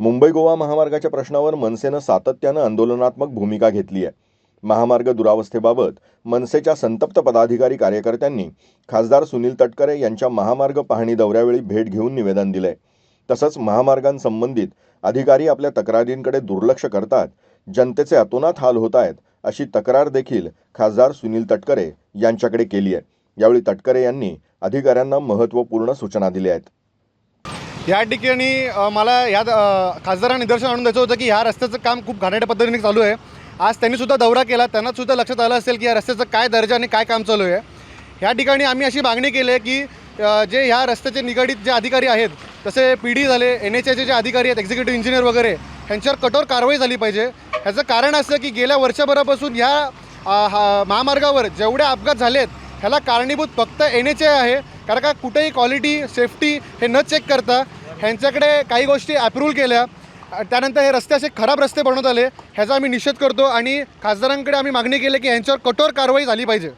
मुंबई गोवा महामार्गाच्या प्रश्नावर मनसेनं सातत्यानं आंदोलनात्मक भूमिका घेतली आहे. महामार्ग दुरावस्थेबाबत मनसेच्या संतप्त पदाधिकारी कार्यकर्त्यांनी खासदार सुनील तटकरे यांच्या महामार्ग पाहणी दौऱ्यावेळी भेट घेऊन निवेदन दिलंय. तसंच महामार्गांसंबंधित अधिकारी आपल्या तक्रारींकडे दुर्लक्ष करतात जनतेचे अतोनात हाल होत आहेत अशी तक्रार देखील खासदार सुनील तटकरे यांच्याकडे केली आहे. यावेळी तटकरे यांनी अधिकाऱ्यांना महत्त्वपूर्ण सूचना दिल्या आहेत. या ठिकाणी मला या खासदारांना निदर्शन आणून द्यायचं होतं की ह्या रस्त्याचं काम खूप घाणेट्या पद्धतीने चालू आहे. आज त्यांनी सुद्धा दौरा केला. त्यांना सुद्धा लक्षात आलं असेल की या रस्त्याचं काय दर्जा आणि काय काम चालू आहे. ह्या ठिकाणी आम्ही अशी मागणी केली आहे की जे ह्या रस्त्याचे निगडीत जे अधिकारी आहेत तसे पी डी झाले एन एच आयचे जे अधिकारी आहेत एक्झिक्युटिव्ह इंजिनियर वगैरे ह्यांच्यावर कठोर कारवाई झाली पाहिजे. ह्याचं कारण असं की गेल्या वर्षभरापासून ह्या हा- महामार्गावर जेवढे अपघात झालेत ह्याला कारणीभूत फक्त एन एच आय आहे. कारण का कुठेही क्वालिटी सेफ्टी हे न चेक करता ह्यांच्याकडे काही गोष्टी अप्रूव्हल केल्या. त्यानंतर हे रस्ते असे खराब रस्ते बनवत आले. ह्याचा आम्ही निषेध करतो आणि खासदारांकडे आम्ही मागणी केली की ह्यांच्यावर कठोर कारवाई झाली पाहिजे.